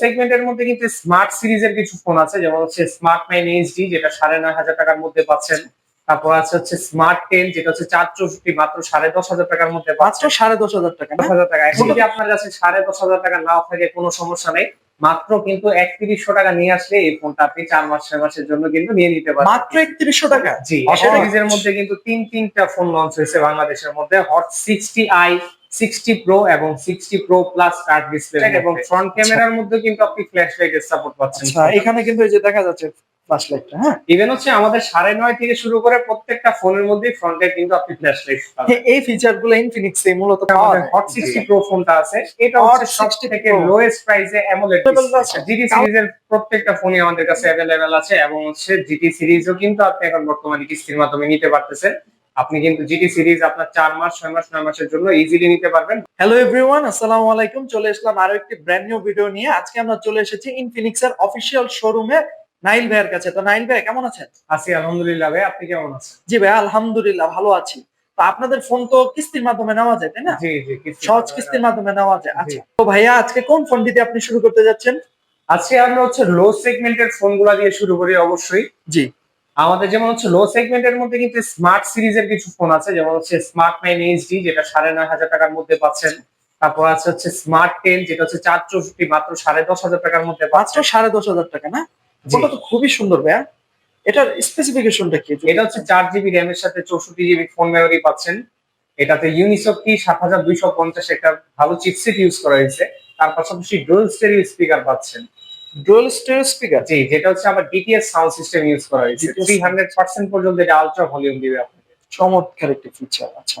সেগমেন্টের মধ্যে কিন্তু স্মার্ট সিরিজের কিছু ফোন আছে যেমন হচ্ছে স্মার্ট নাইন এইচডি যেটা সাড়ে নয় হাজার টাকার মধ্যে পাচ্ছেন। তারপর আছে হচ্ছে স্মার্ট টেন যেটা হচ্ছে চার চৌষট্টি মাত্র সাড়ে দশ হাজার টাকার মধ্যে মাত্র সাড়ে দশ হাজার টাকা দশ হাজার টাকা। এখন যদি আপনার কাছে সাড়ে দশ হাজার টাকা নাও থাকে কোনো সমস্যা নেই। মাত্র কিন্তু একত্রিশশো টাকা নিয়ে আসলে এই ফোনটা আপনি চার মাস ছয় মাসের জন্য কিন্তু নিয়ে নিতে পারেন মাত্র একত্রিশশো টাকা? জি। সিরিজের মধ্যে কিন্তু তিন তিনটা ফোন লঞ্চ হয়েছে বাংলাদেশের মধ্যে Hot sixty i sixty pro এবং sixty pro plus curved display এবং ফ্রন্ট ক্যামেরার মধ্যে কিন্তু আপনি ফ্ল্যাশ লাইটের সাপোর্ট পাচ্ছেন। আচ্ছা এখানে কিন্তু এই যে দেখা যাচ্ছে ফ্ল্যাশ লাইটটা হ্যাঁ? ইভেন হচ্ছে আমাদের সাড়ে নয় থেকে শুরু করে প্রত্যেকটা ফোনের মধ্যে ফ্রন্টে কিন্তু আপনি ফ্ল্যাশ লাইট পাবেন এই ফিচারগুলো ইনফিনিক্স এ মূলত আমাদের। হট সিক্সটি প্রো ফোনটা আছে। এটা হচ্ছে সব 60 থেকে লোয়েস্ট প্রাইসে অ্যামোলেড জিটি সিরিজের প্রত্যেকটা ফোনই আমাদের কাছে অ্যাভেলেবেল আছে এবং হচ্ছে জিটি সিরিজও কিন্তু আপনি এখন বর্তমানে কিস্তির মাধ্যমে নিতে পারতেছেন। আপনি কিন্তু জিটি সিরিজ আপনার চার মাস ছয় মাস নয় মাসের জন্য ইজিলি নিতে পারবেন। হ্যালো এভরিওয়ান আসসালামু আলাইকুম। চলে আসলাম আরও একটি ব্র্যান্ড নিউ ভিডিও নিয়ে। আজকে আমরা চলে এসেছি ইনফিনিক্স এর অফিসিয়াল শোরুমে নাইল ভাইয়ের কাছে। তো নাইল ভাই কেমন আছেন? আছি আলহামদুলিল্লাহ ভাই। আপনি কেমন আছেন? জি ভাই আলহামদুলিল্লাহ ভালো আছি। তো আপনাদের ফোন তো কিস্তির মাধ্যমে নেওয়া যায় তাই না? জি জি সহজ কিস্তির মাধ্যমে নেওয়া যায়। আচ্ছা তো ভাইয়া আজকে কোন ফোন ফোনটিতে আপনি শুরু করতে যাচ্ছেন? আজকে আমরা হচ্ছে লো সেগমেন্টের ফোনগুলো দিয়ে শুরু করি অবশ্যই। জি। আমাদের যেমন হচ্ছে লো সেগমেন্টের মধ্যে কিন্তু স্মার্ট সিরিজের কিছু ফোন আছে যেমন হচ্ছে স্মার্ট নাইন এইচডি যেটা সাড়ে নয় হাজার টাকার মধ্যে পাচ্ছেন। তারপর আছে হচ্ছে স্মার্ট টেন যেটা হচ্ছে চার চৌষট্টি মাত্র সাড়ে দশ হাজার টাকার মধ্যে মাত্র সাড়ে দশ হাজার টাকা না। ফোনটা তো খুবই সুন্দর ভাইয়া। এটার স্পেসিফিকেশনটা কি? এটা হচ্ছে চার জিবি র্যামের সাথে চৌষট্টি জিবি ফোন মেমোরি পাচ্ছেন। এটাতে ইউনিসকি সাত হাজার দুইশো পঞ্চাশ একটা ভালো চিপসেট ইউজ করা হয়েছে। তার পাশাপাশি ডুয়েল স্টেরিও স্পিকার পাচ্ছেন। ডুয়েল স্টেরিও স্পিকার জি যেটা হচ্ছে আবার ডিটিএস সাউন্ড সিস্টেম ইউজ করা হয়েছে। DTS থ্রি হান্ড্রেড পার্সেন্ট পর্যন্ত এটা আলট্রা ভলিউম দিবে আপনাকে। চমৎকার একটি ফিচার আচ্ছা।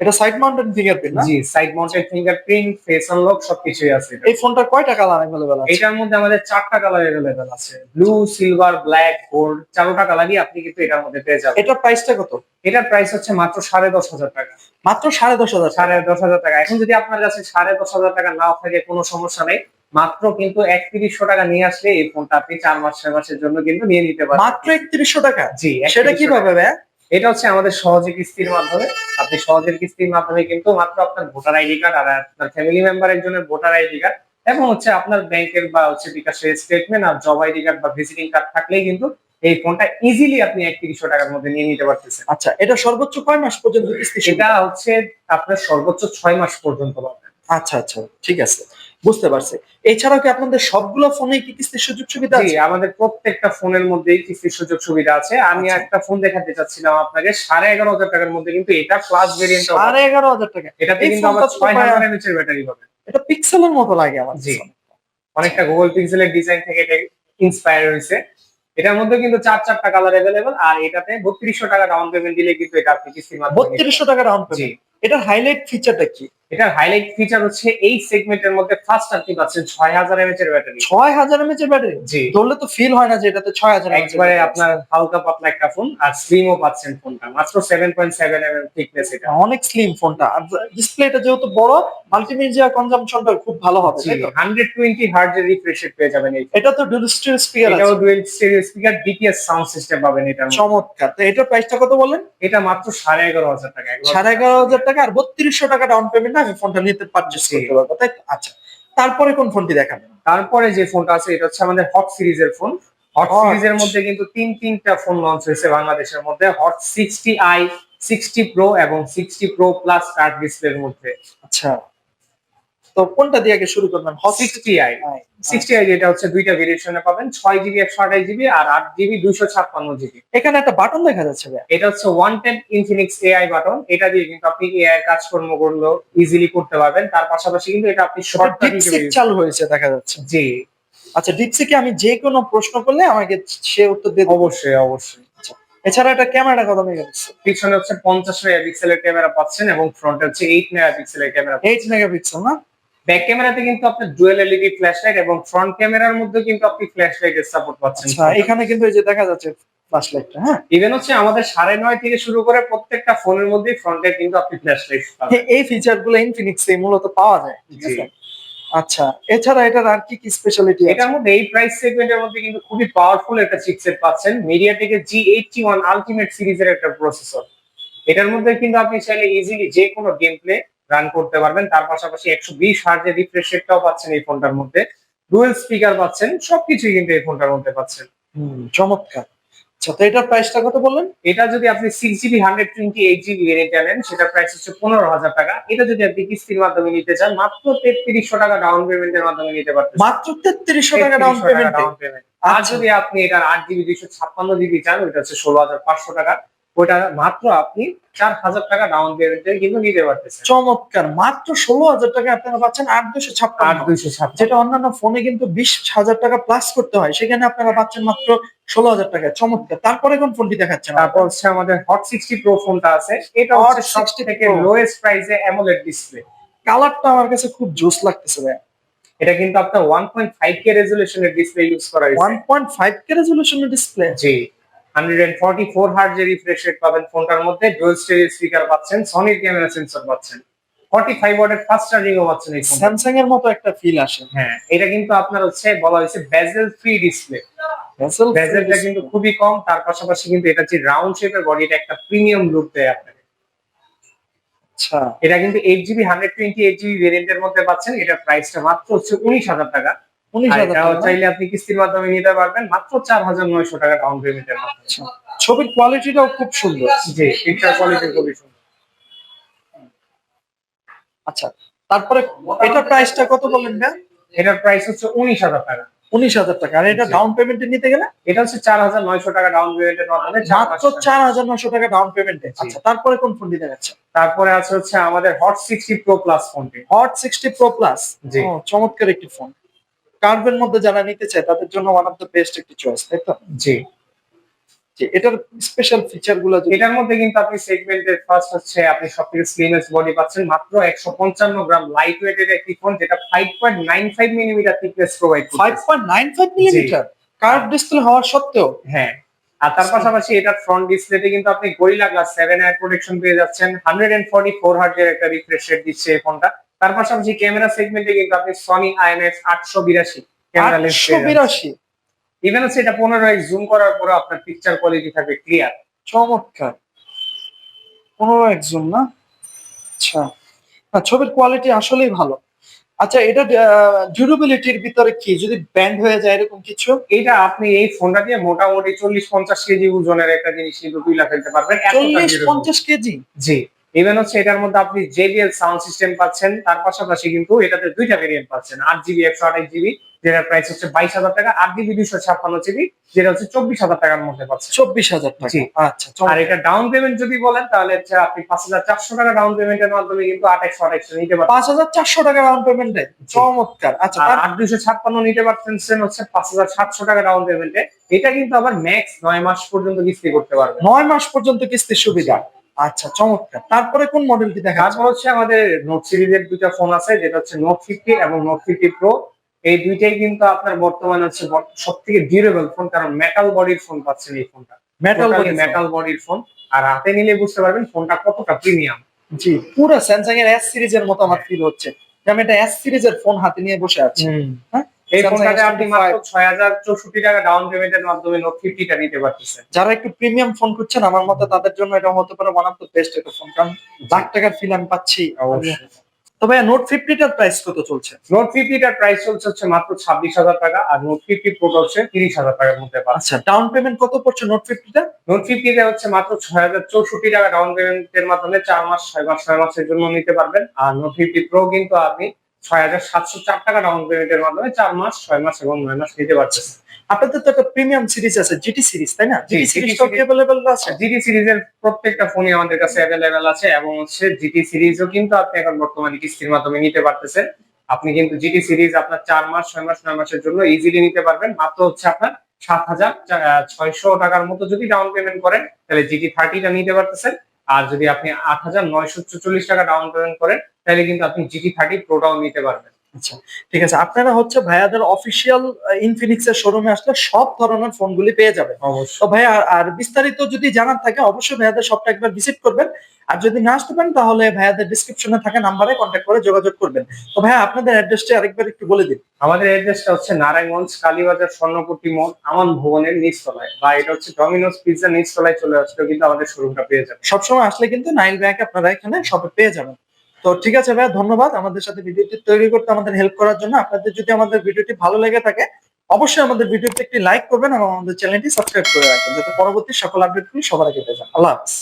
এটা সাইড মাউন্টেন ফিঙ্গারপ্রিন্ট না? জি side mounted fingerprint face unlock সবকিছুই আছে এই ফোনটা কয়টা কালার অ্যাভেলেবল আছে? এটার মধ্যে আমাদের চারটা কালার অ্যাভেলেবেল আছে। ব্লু সিলভার ব্ল্যাক গোল্ড চারোটা কালারই আপনি কিন্তু এটার মধ্যে পেয়ে যাবেন। এটার প্রাইসটা কত? এটার প্রাইস হচ্ছে মাত্র সাড়ে দশ হাজার টাকা। মাত্র সাড়ে দশ হাজার সাড়ে দশ হাজার টাকা। এখন যদি আপনার কাছে সাড়ে দশ হাজার টাকা নাও থাকে কোনো সমস্যা নেই। মাত্র কিন্তু একত্রিশশো টাকা নিয়ে আসলে এই ফোনটা আপনি চার মাস ছয় মাসের জন্য কিন্তু নিয়ে নিতে পারেন মাত্র একত্রিশশো টাকা? জি সেটা 3100 কীভাবে এটা হচ্ছে আমাদের সহজে কিস্তির মাধ্যমে। আপনি সহজের কিস্তির মাধ্যমে কিন্তু মাত্র আপনার ভোটার আইডি কার্ড আর আপনার ফ্যামিলি মেম্বার একজনের ভোটার আইডি কার্ড এবং হচ্ছে আপনার ব্যাংকের বা হচ্ছে বিকাশের স্টেটমেন্ট আর জব আইডি কার্ড বা ভিজিটিং কার্ড থাকলেই কিন্তু এই ফোনটা ইজিলি আপনি একত্রিশশো টাকার মধ্যে নিয়ে নিতে পারতেছেন। আচ্ছা এটা সর্বোচ্চ কয় মাস পর্যন্ত কিস্তি? এটা হচ্ছে আপনার সর্বোচ্চ ছয় মাস পর্যন্ত পাবেন আচ্ছা আচ্ছা ঠিক আছে। বুঝতে পারছি। এছাড়াও কি আপনাদের সবগুলো ফোনে কি কিস্তির সুযোগ সুবিধা আছে? আমাদের প্রত্যেকটা ফোনের মধ্যেই কিস্তির সুযোগ সুবিধা আছে। আমি আচ্ছা। একটা ফোন দেখাতে চাচ্ছিলাম আপনাকে সাড়ে এগারো হাজার টাকার মধ্যে কিন্তু এটা প্লাস ভেরিয়েন্ট সাড়ে এগারো হাজার টাকা। এটাতে কিন্তু তো ছয় হাজার এমএচ এর ব্যাটারি পাবে এটা পিক্সেলের মতো লাগে আমার জি। অনেকটা গুগল পিক্সেলের ডিজাইন থেকে এটা ইন্সপায়ার হয়েছে। এটার মধ্যে কিন্তু চার চারটা কালার অ্যাভেলেবল আর এটাতে বত্রিশশো টাকা ডাউন পেমেন্ট দিলে কিন্তু এটা আপনি কিস্তির মাধ্যমে বত্রিশশো টাকা ডাউন পেমেন্ট এটার হাইলাইট ফিচারটা কি? এটার হাইলাইট ফিচার হচ্ছে এই সেগমেন্টের মধ্যে ফার্স্ট আপনি পাচ্ছেন ছয় হাজার এমএচ এর ব্যাটারি ছয় হাজার এমএচ এর ব্যাটারি জি। ধরলে তো ফিল হয় না যে এটাতে ছয় হাজার একবারে আপনার হালকা পাতলা একটা ফোন আর স্লিমও পাচ্ছেন ফোনটা মাত্র seven point seven M M thickness এটা। অনেক স্লিম ফোনটা আর ডিসপ্লেটা যেহেতু বড় মাল্টিমিডিয়া কনজাম্পশনটা খুব ভালো হবে হান্ড্রেড টোয়েন্টি হার্জ এর রিফ্রেশ রেট পেয়ে যাবেন এটা তো ডুয়াল স্টিরিও স্পিকার আছে। এটাও dual stereo speaker DTS sound system পাবেন এটা। চমৎকার। তো এটার প্রাইসটা কত বলেন এটা মাত্র সাড়ে এগারো হাজার টাকা সাড়ে এগারো হাজার টাকা আর বত্রিশশো টাকা ডাউন পেমেন্ট আমি ফোনটা নিতে পারচেস করতে পারব তাই? আচ্ছা তারপরে কোন ফোনটি দেখাবেন তারপরে যে ফোনটা আছে এটা হচ্ছে আমাদের হট সিরিজের ফোন হট। সিরিজের মধ্যে কিন্তু তিন তিনটা ফোন লঞ্চ হয়েছে বাংলাদেশের মধ্যে Hot sixty i sixty pro এবং সিক্সটি প্রো প্লাস কার্ড ডিসপ্লের মধ্যে আচ্ছা তো কোনটা দিয়ে আগে শুরু করবেন? সিক্সটি আই সিক্সটি আই যেটা হচ্ছে দুইটা ভেরিয়েশনে পাবেন। ছয় জিবি একশো আঠাশ জিবি আর আট জিবি দুইশো ছাপ্পান্ন জিবি এখানে একটা বাটন দেখা যাচ্ছে এটা হচ্ছে one ten Infinix AI button এটা দিয়ে কিন্তু আপনি এআই এর কাজকর্মগুলো ইজিলি করতে পারবেন। তার পাশাপাশি কিন্তু এটা আপনি শর্ট চালু হয়েছে দেখা যাচ্ছে। জি। আচ্ছা ডিপসিকে আমি যে কোনো প্রশ্ন করলে আমাকে সে উত্তর দিয়ে অবশ্যই অবশ্যই। এছাড়া একটা ক্যামেরাটা কত মেগাপিক্সেল? পিছনে হচ্ছে পঞ্চাশ মেগাপিক্সেলের ক্যামেরা পাচ্ছেন এবং ফ্রন্টে হচ্ছে এইট মেগাপিক্সেলের ক্যামেরা এইট মেগাপিক্সেল না? ব্যাক ক্যামেরাতে কিন্তু আপনার ডুয়েল এলইডি ফ্ল্যাশ লাইট এবং ফ্রন্ট ক্যামেরার মধ্যে কিন্তু আপনি ফ্ল্যাশ লাইটের সাপোর্ট পাচ্ছেন। আচ্ছা এখানে কিন্তু এই যে দেখা যাচ্ছে ফ্ল্যাশ লাইটটা হ্যাঁ? ইভেন হচ্ছে আমাদের সাড়ে নয় থেকে শুরু করে প্রত্যেকটা ফোনের মধ্যে ফ্রন্টে কিন্তু আপনি ফ্ল্যাশ লাইট পাবেন এই ফিচারগুলো ইনফিনিক্স মূলত পাওয়া যায় ঠিক আছে? আচ্ছা এছাড়া এটার আর কি কি স্পেশালিটি আছে? এটার মধ্যে এই প্রাইস সেগমেন্টের মধ্যে কিন্তু খুবই পাওয়ারফুল একটা চিপসেট পাচ্ছেন। মিডিয়াটেকের G eighty one ultimate series একটা প্রসেসর এটার মধ্যে কিন্তু আপনি চাইলে ইজিলি যে কোনো গেম প্লে রান করতে পারবেন। তার পাশাপাশি একশো বিশ হার্জের রিফ্রেশ রেটটাও পাচ্ছেন এই ফোনটার মধ্যে। ডুয়েল স্পিকার পাচ্ছেন সবকিছুই কিন্তু এই ফোনটার মধ্যে পাচ্ছেন। চমৎকার। আচ্ছা তো এটার প্রাইসটা কত বললেন? এটা যদি আপনি six GB hundred twenty eight GB variant নেন সেটার প্রাইস হচ্ছে পনেরো হাজার টাকা। এটা যদি আপনি কিস্তির মাধ্যমে নিতে চান মাত্র তেত্রিশশো টাকা ডাউন পেমেন্টের মাধ্যমে নিতে পারতেন মাত্র তেত্রিশশো টাকা ডাউন পেমেন্ট ডাউন পেমেন্ট আর যদি আপনি এটার আট জিবি দুইশো ছাপ্পান্ন জিবি চান ওইটা হচ্ছে ষোলো হাজার পাঁচশো টাকা। ওইটা মাত্র আপনি চার হাজার টাকা ডাউন পেমেন্টে কিন্তু নিতে পারতেছেন। চমৎকার। মাত্র ষোলো হাজার টাকা আপনারা পাচ্ছেন আট দুশো আট ছাপ্পান্ন দুইশো ছাপ্পান্ন। যেটা অন্যান্য ফোনে কিন্তু বিশ হাজার টাকা প্লাস করতে হয় সেখানে আপনারা পাচ্ছেন মাত্র ষোলো হাজার টাকা চমৎকার। তারপরে কোন ফোনটি দেখাচ্ছেন তারপর হচ্ছে আমাদের হট সিক্সটি প্রো ফোনটা আছে। এটা সব 60 থেকে। লোয়েস্ট প্রাইসে অ্যামোলেড ডিসপ্লে কালারটা আমার কাছে খুব জোস লাগতেছে ভাই এটা কিন্তু আপনার ওয়ান পয়েন্ট ফাইভ কে রেজুলেশনের ডিসপ্লে ইউজ করা হয়েছে। ওয়ান পয়েন্ট ফাইভ কে রেজলিউশনের display G. Hundred and forty four hertz refresh rate পাবেন ফোনটার মধ্যে ডুয়েল স্টেরিও স্পিকার পাচ্ছেন সনির ক্যামেরা সেন্সর পাচ্ছেন। ফর্টি ফাইভ ওয়াটের ফাস্ট চার্জিংও পাচ্ছেন এই ফোনটা। স্যামসাং এর মতো একটা ফিল আসে। হ্যাঁ এটা কিন্তু আপনার হচ্ছে বলা হয়েছে বেজেল ফ্রি ডিসপ্লে বেজেলটা কিন্তু খুবই কম তার পাশাপাশি কিন্তু এটা যে রাউন্ড শেপের বডি এটা একটা প্রিমিয়াম লুক দেয় আপনাকে। আচ্ছা। এটা কিন্তু eight GB hundred twenty eight GB ভেরিয়েন্টের মধ্যে পাচ্ছেন এটার প্রাইসটা মাত্র হচ্ছে উনিশ হাজার টাকা। চাইলে আপনি কিস্তির মাধ্যমে নিতে পারবেন মাত্র চার হাজার নয়শো টাকা ডাউন পেমেন্টের মাধ্যমে। আচ্ছা। ছবির কোয়ালিটিটাও খুব সুন্দর। জি পিকচার কোয়ালিটি খুবই সুন্দর। আচ্ছা তারপরে এটা প্রাইসটা কত বললেন না এটার প্রাইস হচ্ছে উনিশ হাজার টাকা। উনিশ হাজার টাকা। আর এটা। ডাউন পেমেন্টে নিতে গেলে? এটা হচ্ছে চার হাজার নয়শো টাকা ডাউন পেমেন্টের মাধ্যমে চার মাত্র চার হাজার নশো টাকা ডাউন পেমেন্টে আচ্ছা তারপরে কোন ফোনটি দেখাচ্ছে তারপরে আছে হচ্ছে আমাদের হট সিক্সটি প্রো প্লাস ফোনটি হট সিক্সটি প্রো প্লাস জি। চমৎকার একটি ফোন কার্ভের মধ্যে যারা নিতে চায় তাদের জন্য ওয়ান অফ দ্য বেস্ট একটি চয়েস তাই তো? জি। জি, এটার স্পেশাল ফিচারগুলো এটার মধ্যে কিন্তু আপনি সেগমেন্টের ফার্স্ট হচ্ছে আপনি সব থেকে স্লিমেস্ট বডি পাচ্ছেন মাত্র একশো পঞ্চান্ন গ্রাম লাইট ওয়েটের একটি ফোন যেটা five point nine five millimetre thickness provide five point nine five millimetre curve display হওয়ার সত্ত্বেও? হ্যাঁ। আর তার পাশাপাশি এটার ফ্রন্ট ডিসপ্লেতে কিন্তু আপনি গরিলা গ্লাস সেভেন এর প্রোটেকশন পেয়ে যাচ্ছেন হান্ড্রেড এন্ড ফর্টি ফোর হার্টের একটা রিফ্রেশ রেট দিচ্ছে এই ফোনটা তার পাশাপাশি ক্যামেরা সেগমেন্টে কিন্তু আপনি সনি আইএমএক্স আটশো বিরাশি ক্যামেরা লেন্স বিরাশি? ইভেন হচ্ছে এটা পনেরো এক্স জুম করার পরে আপনার পিকচার কোয়ালিটি থাকবে ক্লিয়ার চমৎকার। পনেরো একজন না? আচ্ছা। ছবির কোয়ালিটি আসলেই ভালো। আচ্ছা এটা ডিউরেবিলিটির ভিতরে কি? যদি ব্যান্ড হয়ে যায় এরকম কিছু? এটা আপনি এই ফোনটা দিয়ে মোটামুটি চল্লিশ পঞ্চাশ কেজি ওজনের একটা জিনিস কিন্তু তুলে ফেলতে পারবেন। চল্লিশ পঞ্চাশ কেজি? জি। ইভেন হচ্ছে এটার মধ্যে আপনি জেবিএল সাউন্ড সিস্টেম পাচ্ছেন তার পাশাপাশি কিন্তু এটাতে দুইটা ভেরিয়েন্ট পাচ্ছেন। আট জিবি একশো আঠাশ জিবি যেটার প্রাইস হচ্ছে বাইশ হাজার টাকা। আট জিবি দুইশো ছাপ্পান্ন জিবি যেটা হচ্ছে চব্বিশ হাজার টাকার মধ্যে পাচ্ছেন। চব্বিশ হাজার টাকা। আচ্ছা আর এটা ডাউন পেমেন্ট যদি বলেন তাহলে হচ্ছে আপনি পাঁচ হাজার চারশো টাকা ডাউন পেমেন্টের মাধ্যমে কিন্তু আট একশো আঠাইশো নিতে পারবেন। পাঁচ হাজার চারশো টাকা ডাউন পেমেন্টে চমৎকার। আচ্ছা আট দুইশো ছাপ্পান্ন নিতে পারতেন হচ্ছে পাঁচ হাজার সাতশো টাকা ডাউন পেমেন্টে এটা কিন্তু আবার ম্যাক্স নয় মাস পর্যন্ত কিস্তি করতে পারবে নয় মাস পর্যন্ত কিস্তির সুবিধা। আচ্ছা চমৎকার। তারপরে কোন মডেলটি দেখা তারপর হচ্ছে আমাদের নোট সিরিজের দুইটা ফোন আছে যেটা হচ্ছে নোট ফিফটি এবং নোট ফিফটি প্রো এই দুইটাই কিন্তু আপনার বর্তমানে হচ্ছে সব থেকে ডিউরেবল ফোন কারণ মেটাল বডির ফোন পাচ্ছেন এই ফোনটা মেটাল বডি মেটাল বডির ফোন আর হাতে নিলে বুঝতে পারবেন ফোনটা কতটা প্রিমিয়াম জি পুরো স্যামসাং এর এস সিরিজের মতো আমার ফিল হচ্ছে। আমি একটা এস সিরিজের ফোন হাতে নিয়ে বসে আছি। হ্যাঁ? এই ফোনটাতে আপনি মাত্র ছয় হাজার চৌষট্টি টাকা ডাউন পেমেন্টের মাধ্যমে নোট ফিফটিটা নিতে পারতেছেন। যারা একটু প্রিমিয়াম ফোন খুঁজছেন আমার মতে তাদের জন্য এটা হতে পারে ওয়ান অফ দ্য বেস্ট একটা ফোন কারণ লাখ টাকার ফিল আমি পাচ্ছি অবশ্যই। তবে নোট ফিফটিটার প্রাইস কত চলছে? নোট ফিফটিটার প্রাইস চলছে হচ্ছে মাত্র ছাব্বিশ হাজার টাকা আর নোট ফিফটি প্রোটা হচ্ছে তিরিশ হাজার টাকার মধ্যে আচ্ছা ডাউন পেমেন্ট কত পড়ছে নোট ফিফটিটা নোট ফিফটিতে হচ্ছে মাত্র ছয় হাজার চৌষট্টি টাকা ডাউন পেমেন্টের মাধ্যমে চার মাস ছয় মাস ছয় মাসের জন্য নিতে পারবেন। আর নোট ফিফটি প্রো কিন্তু আপনি ছয় হাজার সাতশো চার টাকা ডাউন পেমেন্টের মাধ্যমে চার মাস ছয় মাস এবং নয় মাস নিতে পারছেন আপনাদের তো একটা প্রিমিয়াম সিরিজ আছে জিটি সিরিজ তাই না? জিটি সিরিজটা কি অ্যাভেলেবল আছে? জিটি সিরিজের প্রত্যেকটা ফোনই আমাদের কাছে অ্যাভেলেবেল আছে এবং হচ্ছে জিটি সিরিজও কিন্তু আপনি এখন বর্তমানে কিস্তির মাধ্যমে নিতে পারতেছেন। আপনি কিন্তু জিটি সিরিজ আপনার চার মাস ছয় মাস নয় মাসের জন্য ইজিলি নিতে পারবেন। মাত্র হচ্ছে আপনার সাত হাজার ছয়শো টাকার মতো যদি ডাউন পেমেন্ট করেন তাহলে জিটি থার্টিটা নিতে পারতেছেন। আর যদি আপনি আট হাজার নয়শো চল্লিশ টাকা ডাউন পেমেন্ট করেন তাহলে কিন্তু আপনি জিটি থার্টি প্রোটাও নিতে পারবেন। আচ্ছা ঠিক আছে। আপনারা হচ্ছে ভাইয়াদের অফিসিয়াল ইনফিনিক্স এর শোরুমে আসলে সব ধরনের ফোনগুলি পেয়ে যাবেন। অবশ্যই। তো ভাইয়া আর- বিস্তারিত যদি জানার থাকে অবশ্যই ভাইয়াদের সবটা একবার ভিজিট করবেন। আর যদি না আসতে পারেন তাহলে ভাইয়াদের ডিসক্রিপশনে থাকা নাম্বারে কন্ট্যাক্ট করে যোগাযোগ করবেন। তো ভাইয়া আপনাদের অ্যাড্রেসটা আরেকবার একটু বলে দিন। আমাদের অ্যাড্রেসটা হচ্ছে নারায়ণগঞ্জ কালীবাজার স্বর্ণপট্টি মোড় আমান ভবনের নিচতলায়। বা এটা হচ্ছে ডমিনোস পিৎজা নিচতলায় চলে আসলে কিন্তু আমাদের শোরুমটা পেয়ে যাবে সবসময় আসলে কিন্তু নাইল ব্যাগ আপনারা এখানে সবে পেয়ে যাবেন। তো ঠিক আছে ভাই, ধন্যবাদ। আমাদের সাথে ভিডিওটি তৈরি করতে, আমাদের হেল্প করার জন্য। আপনাদের যদি আমাদের ভিডিওটি ভালো লেগে থাকে, অবশ্যই আমাদের ভিডিওতে একটি লাইক করবেন এবং আমাদের চ্যানেলটি সাবস্ক্রাইব করে রাখবেন, যাতে পরবর্তী সকল আপডেটগুলি সবার আগে পেয়ে যান। আল্লাহ হাফিজ।